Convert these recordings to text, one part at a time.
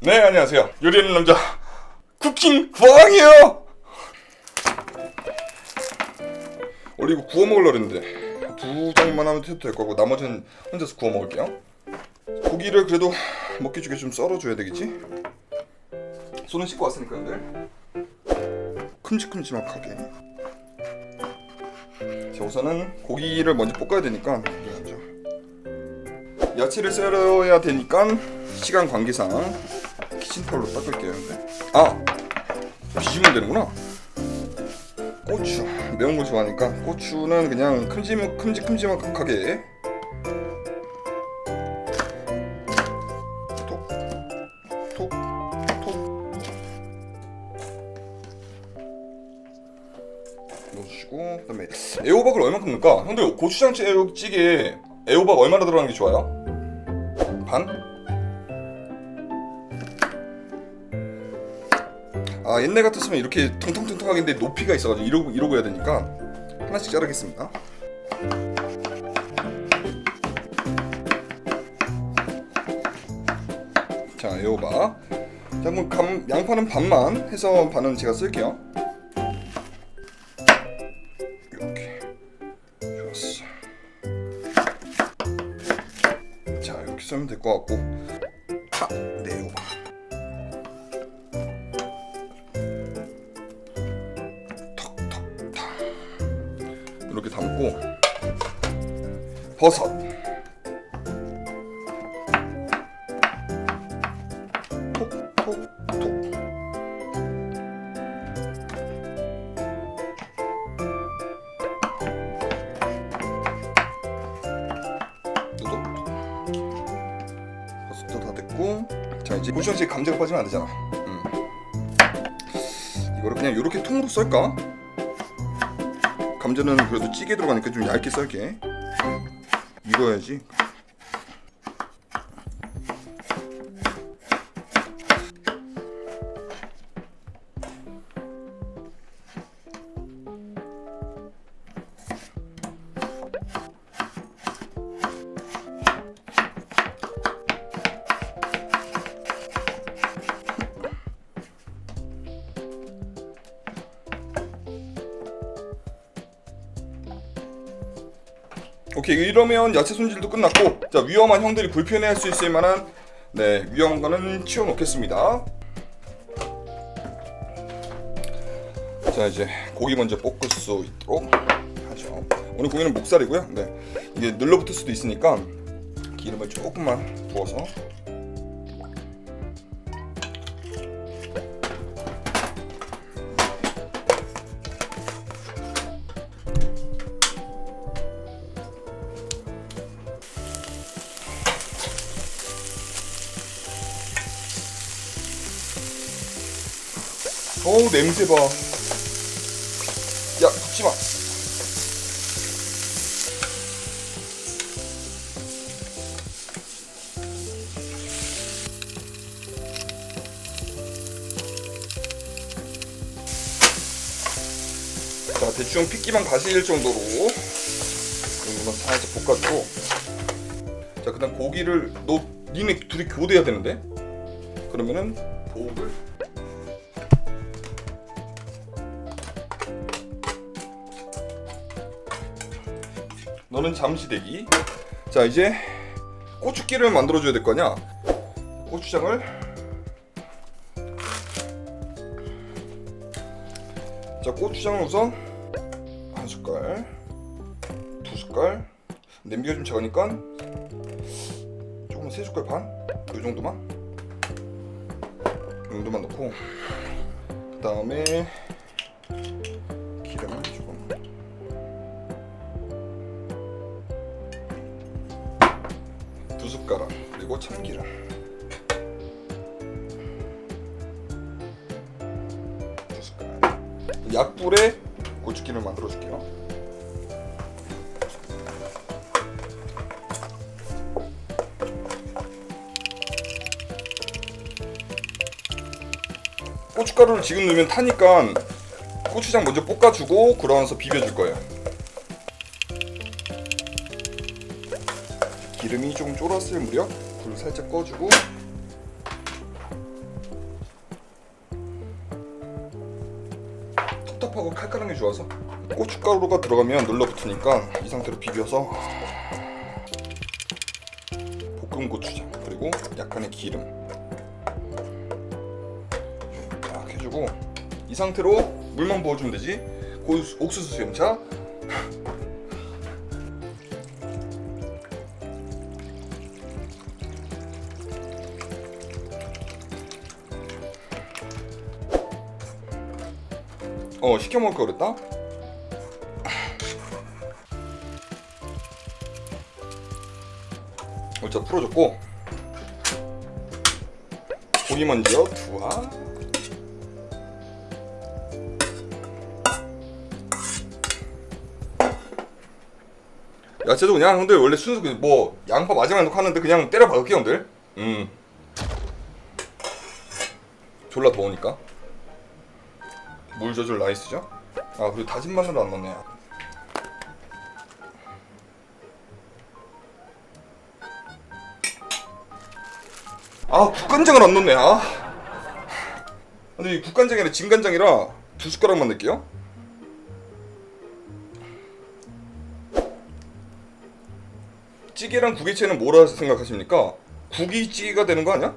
네 안녕하세요. 요리하는 남자. 쿠킹 부왕이에요! 원래 이거 구워 먹으려 했는데 두 장만 하면 해도 될 거고 나머지는 혼자서 구워 먹을게요. 고기를 그래도 먹기 좋게 좀 썰어줘야 되겠지? 손은 씻고 왔으니까 여러분들. 큼직큼직하게. 자 우선은 고기를 먼저 볶아야 되니까 야채를 썰어야 되니까 시간 관계상 키친타올로 닦을게요 아! 뒤집으면 되는구나. 고추. 매운 거 좋아하니까 고추는 그냥 큼직 큼직큼직하게. 넣어주시고 그다음에 애호박을 얼마큼 넣을까? 형들 고추장찌개 애호박 얼마나 들어가는 게 좋아요? 반? 아 옛날 같았으면 이렇게 텅텅텅텅하겠는데 높이가 있어가지고 이러고 이러고 해야 되니까 하나씩 자르겠습니다. 자 애호박. 자 그럼 감, 양파는 반만 해서 반은 제가 쓸게요. 자 이렇게 썰면 될 것 같고 파, 네 버섯. 버섯도 다 됐고. 자 이제 고추장찌개 감자가 빠지면 안 되잖아. 음. 이거를 그냥 이렇게 통으로 썰까? 감자는 그래도 찌개 들어가니까 좀 얇게 썰게 익어야지 오케이. 이러면 야채 손질도 끝났고 자 위험한 형들이 불편해할 수 있을 만한 네 위험한 거는 치워놓겠습니다. 자 이제 고기 먼저 볶을 수 있도록 하죠. 오늘 고기는 목살이고요. 네. 이게 눌러붙을 수도 있으니까 기름을 조금만 부어서 어우 냄새 봐. 야 굽지 마. 자 대충 핏기만 가실 정도로 이거만 살짝 볶아주고 자 그다음 고기를 너 니네 둘이 교대해야 되는데 그러면은 보글 너는 잠시 대기. 자 이제 고추기를 만들어 줘야 될 거냐? 고추장을 자 고추장을 우선 한 숟갈, 두 숟갈. 냄비가 좀 작으니까 조금 세 숟갈 반, 이 정도만, 이 정도만 넣고 그 다음에 두 숟가락 그리고 참기름. 두 숟가락. 약불에 고추기름을 만들어 줄게요. 고춧가루를 지금 넣으면 타니까 고추장 먼저 볶아주고 그러면서 비벼줄 거예요 기름이 좀 쫄았을 무렵 불 살짝 꺼주고. 텁텁하고 칼칼한 게 좋아서 고춧가루가 들어가면 눌러붙으니까 이 상태로 비벼서 볶음 고추장 그리고 약간의 기름 딱 해주고 이 상태로 물만 부어주면 되지. 옥수수 수염차. 어 시켜 먹을 거 그랬다? 일단 풀어줬고. 고기 먼저 두와 야채도 그냥 형들 원래 순수 그뭐 양파 마지막에 넣고 하는데 그냥 때려 박을게 형들. 음. 졸라 더우니까 물 조절 나이스죠? 아 그리고 다진 마늘 안 넣네. 아 국간장을 안 넣네. 아. 근데 이 국간장이 아니라 진간장이라 두 숟가락만 넣을게요. 찌개랑 차이는 뭐라 생각하십니까? 국이 찌개가 되는 거 아니야?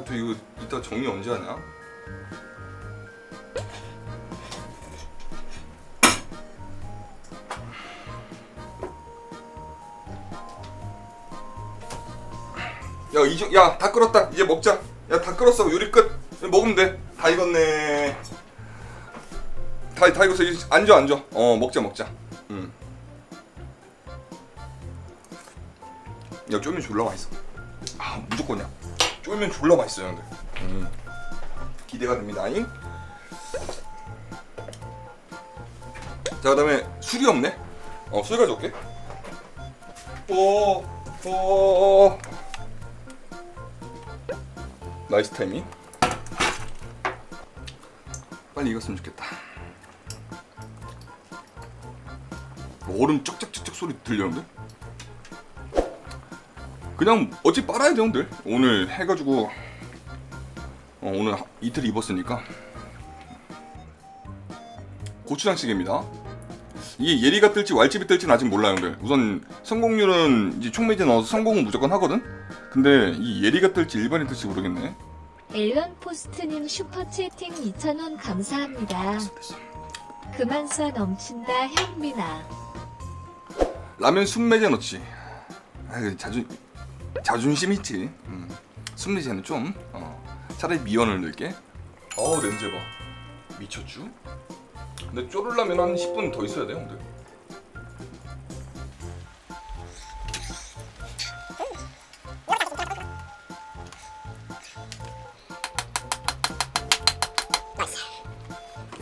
아, 저 이거 이따 정리 언제 하냐? 야, 이제 야, 다 끓었다. 이제 먹자. 야, 다 끓었어. 요리 끝. 먹으면 돼. 다 익었네. 다, 다 익었어. 이제 앉아, 앉아. 어, 먹자, 먹자. 음. 야, 쫄면 졸라 맛있어. 아, 무조건이야. 쫄면 졸라 맛있어요, 형들. 음. 기대가 됩니다. 잉? 자, 그다음에 술이 없네. 어, 술 가져올게. 오, 오. 나이스 타이밍. 빨리 익었으면 좋겠다. 얼음 쩍쩍쩍쩍 소리 들렸는데? 그냥 어찌 빨아야 돼 형들. 오늘 해가지고 어, 오늘 하- 이틀 입었으니까. 고추장찌개입니다. 이게 예리가 뜰지 왈집이 뜰지는 아직 몰라요 형들. 우선 성공률은 이제 총매제 넣어서 성공은 무조건 하거든? 근데 이 예리가 뜰지 일반이 뜰지 모르겠네. 앨런 포스트님 슈퍼채팅 2,000원 감사합니다. 그만 쏴 넘친다 현민아. 라면 순매제 넣지. 아 자존 자존심 있지. 음. 순매제는 좀 어. 차라리 미원을 넣을게. 어우 냄새 봐. 미쳤쥬 근데 쪼르려면 한 10분 더 있어야 돼 형들.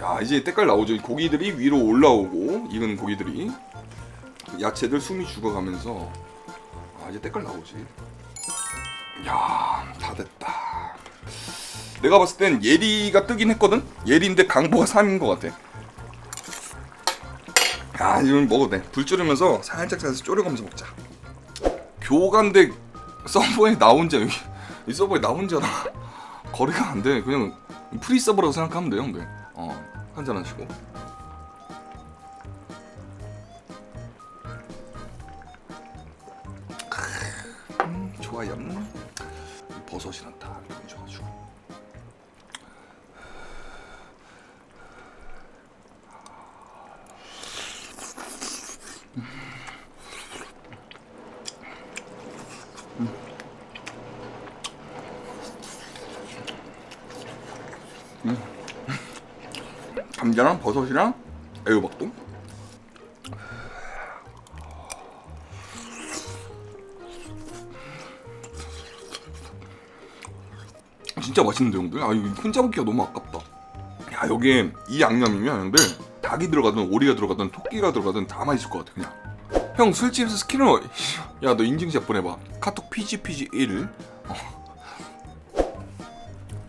야 이제 때깔 나오죠. 이 고기들이 위로 올라오고 익은 고기들이. 야채들 숨이 죽어가면서 아 이제 때깔 나오지. 야 다 됐다. 내가 봤을 땐 예리가 뜨긴 했거든? 예리인데 강보가 3인 것 같아. 야 이건 먹어도 돼 불 줄이면서 살짝 살짝 졸여가면서 먹자. 교관대 서버에 나 혼자 여기 이 서버에 나 혼자라 거리가 안 돼. 그냥 프리 서버라고 생각하면 돼 형들. 어 한잔 하시고 버섯이랑 다 얹어가지고. 음. 감자랑 버섯이랑 애호박도 진짜 맛있는데 형들 아 이거 혼자 먹기가 너무 아깝다 야 여기 이 양념이면 형들 닭이 들어가든 오리가 들어가든 토끼가 들어가든 다 맛있을 것 같아 그냥 형 술집에서 스키는 야 너 인증샷 보내봐 카톡 피지피지 1 어.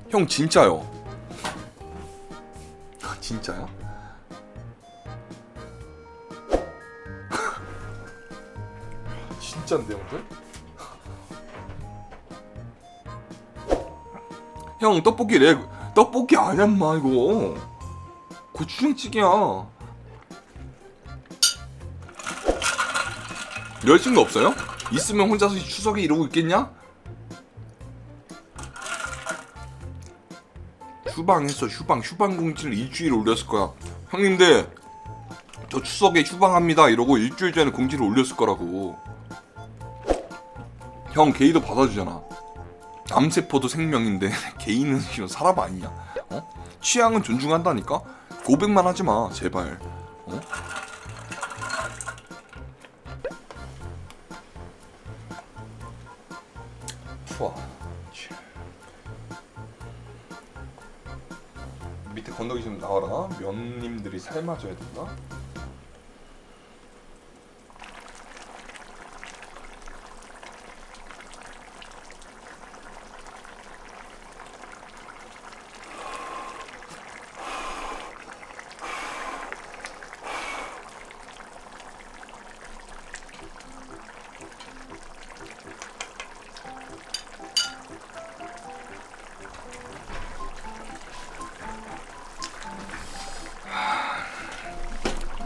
형 진짜요 아, 진짜야? 진짠데 형들? 형 떡볶이 래 떡볶이 아니야 마 이거. 고추장찌개야. 여자친구 없어요? 있으면 혼자서 추석에 이러고 있겠냐? 휴방했어 휴방. 휴방 공지를 일주일 올렸을 거야. 형님들 저 추석에 휴방합니다. 이러고 일주일 전에 공지를 올렸을 거라고. 형 게이도 받아주잖아 암세포도 생명인데 개인은 사람 아니냐? 어? 취향은 존중한다니까? 고백만 하지 마 제발. 어? 좋아 밑에 건더기 좀 나와라. 면님들이 삶아줘야 된다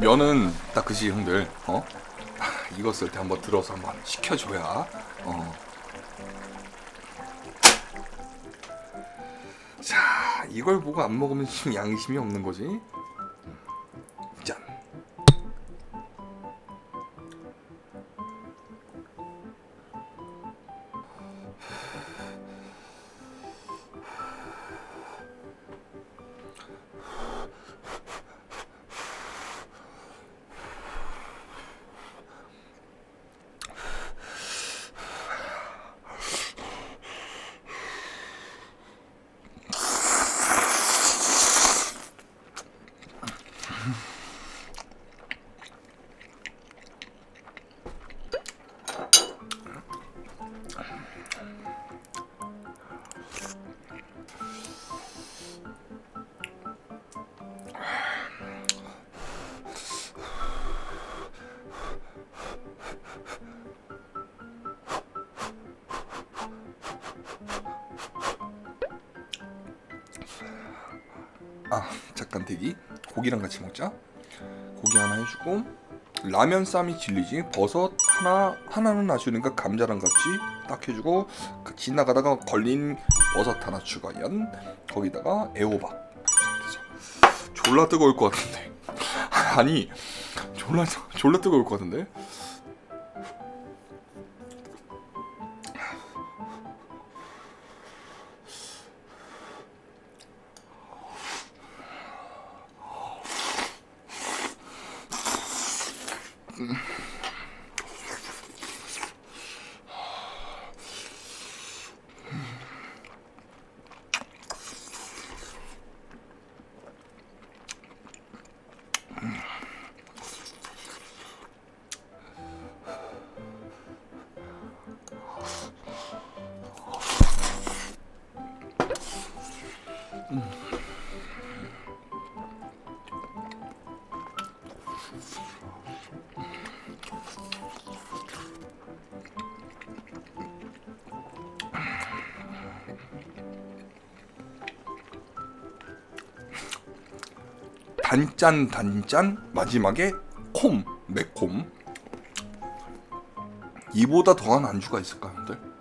면은 딱 그지 형들. 어? 익었을 때 한번 들어서 한번 식혀줘야. 어. 자 이걸 보고 안 먹으면 지금 양심이 없는 거지 아 잠깐 대기. 고기랑 같이 먹자. 고기 하나 해주고 라면 쌈이 진리지. 버섯 하나 하나는 놔주니까 감자랑 같이 딱 해주고 그 지나가다가 걸린 버섯 하나 추가연. 거기다가 애호박. 졸라 뜨거울 것 같은데. 아니 졸라 졸라 뜨거울 것 같은데 단짠 단짠 마지막에 콤 매콤 이보다 더한 안주가 있을까 형들?